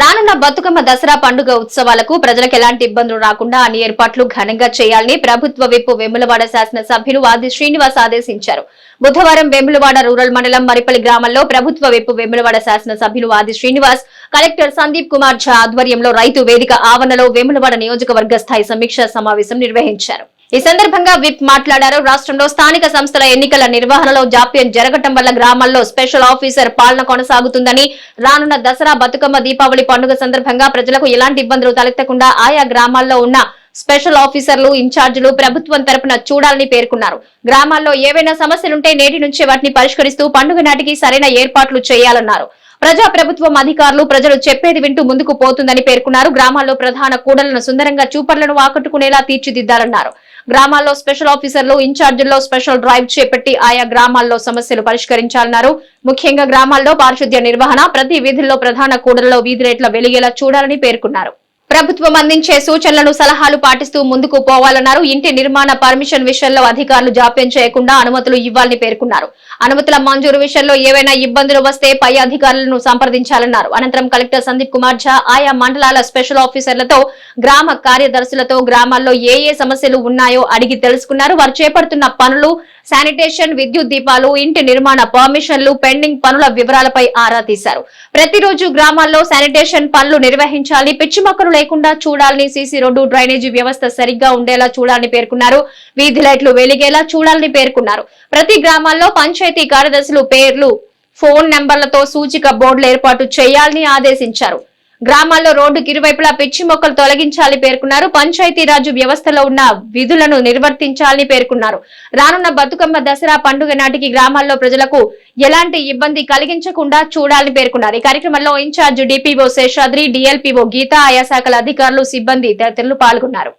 రానున్న బతుకమ్మ దసరా పండుగ ఉత్సవాలకు ప్రజలకు ఎలాంటి ఇబ్బందులు రాకుండా అన్ని ఏర్పాట్లు ఘనంగా చేయాలని ప్రభుత్వ విప్పు వెములవాడ శాసన సభ్యులు ఆది శ్రీనివాస్ ఆదేశించారు. బుధవారం వెములవాడ రూరల్ మండలం మరిపల్లి గ్రామంలో ప్రభుత్వ విప్పు వెములవాడ శాసన సభ్యులు ఆది శ్రీనివాస్ కలెక్టర్ సందీప్ కుమార్ ఝా ఆధ్వర్యంలో రైతు వేదిక ఆవరణలో వేములవాడ నియోజకవర్గ స్థాయి సమీక్షా సమావేశం నిర్వహించారు. ఈ సందర్భంగా విప్ మాట్లాడారు. రాష్ట్రంలో స్థానిక సంస్థల ఎన్నికల నిర్వహణలో జాప్యం జరగటం వల్ల గ్రామాల్లో స్పెషల్ ఆఫీసర్ పాలన కొనసాగుతుందని రానున్న దసరా బతుకమ్మ దీపావళి పండుగ సందర్భంగా ప్రజలకు ఎలాంటి ఇబ్బందులు తలెత్తకుండా ఆయా గ్రామాల్లో ఉన్న స్పెషల్ ఆఫీసర్లు ఇన్ఛార్జీలు ప్రభుత్వం తరపున చూడాలని పేర్కొన్నారు. గ్రామాల్లో ఏవైనా సమస్యలుంటే నేటి నుంచే వాటిని పరిష్కరిస్తూ పండుగ నాటికి సరైన ఏర్పాట్లు చేయాలన్నారు. ప్రజా ప్రభుత్వం అధికారులు ప్రజలు చెప్పేది వింటూ ముందుకు పోతుందని పేర్కొన్నారు. గ్రామాల్లో ప్రధాన కూడలను సుందరంగా చూపర్లను ఆకట్టుకునేలా తీర్చిదిద్దాలన్నారు. గ్రామాల్లో స్పెషల్ ఆఫీసర్లు ఇన్ఛార్జీల్లో స్పెషల్ డ్రైవ్ చేపట్టి ఆయా గ్రామాల్లో సమస్యలు పరిష్కరించాలన్నారు. ముఖ్యంగా గ్రామాల్లో పారిశుద్ధ్య నిర్వహణ ప్రతి వీధుల్లో ప్రధాన కూడలలో వీధి రేట్ల వెలిగేలా చూడాలని పేర్కొన్నారు. ప్రభుత్వం అందించే సూచనలను సలహాలు పాటిస్తూ ముందుకు పోవాలన్నారు. ఇంటి నిర్మాణ పర్మిషన్ విషయంలో అధికారులు జాప్యం చేయకుండా అనుమతులు ఇవ్వాలని పేర్కొన్నారు. అనుమతుల మంజూరు విషయంలో ఏవైనా ఇబ్బందులు వస్తే పై అధికారులను సంప్రదించాలన్నారు. అనంతరం కలెక్టర్ సందీప్ కుమార్ ఝా ఆయా మండలాల స్పెషల్ ఆఫీసర్లతో గ్రామ కార్యదర్శులతో గ్రామాల్లో ఏ ఏ సమస్యలు ఉన్నాయో అడిగి తెలుసుకున్నారు. వారు చేపడుతున్న పనులు శానిటేషన్ విద్యుత్ దీపాలు ఇంటి నిర్మాణ పర్మిషన్లు పెండింగ్ పనుల వివరాలపై ఆరా తీశారు. ప్రతిరోజు గ్రామాల్లో శానిటేషన్ పనులు నిర్వహించాలి పిచ్చి మొక్కలు లేకుండా చూడాలని సీసీ రోడ్డు డ్రైనేజీ వ్యవస్థ సరిగ్గా ఉండేలా చూడాలని పేర్కొన్నారు. వీధి లైట్లు వెలిగేలా చూడాలని పేర్కొన్నారు. ప్రతి గ్రామాల్లో పంచాయతీ కార్యదర్శులు పేర్లు ఫోన్ నెంబర్లతో సూచిక బోర్డులు ఏర్పాటు చేయాలని ఆదేశించారు. గ్రామాల్లో రోడ్డుకి ఇరువైపులా పిచ్చి మొక్కలు తొలగించాలని పేర్కొన్నారు. పంచాయతీరాజు వ్యవస్థలో ఉన్న విధులను నిర్వర్తించాలని పేర్కొన్నారు. రానున్న బతుకమ్మ దసరా పండుగ నాటికి గ్రామాల్లో ప్రజలకు ఎలాంటి ఇబ్బంది కలిగించకుండా చూడాలని పేర్కొన్నారు. ఈ కార్యక్రమంలో incharge DPO Seshadri DLPO Geetha ఆయా శాఖల అధికారులు సిబ్బంది తదితరులు పాల్గొన్నారు.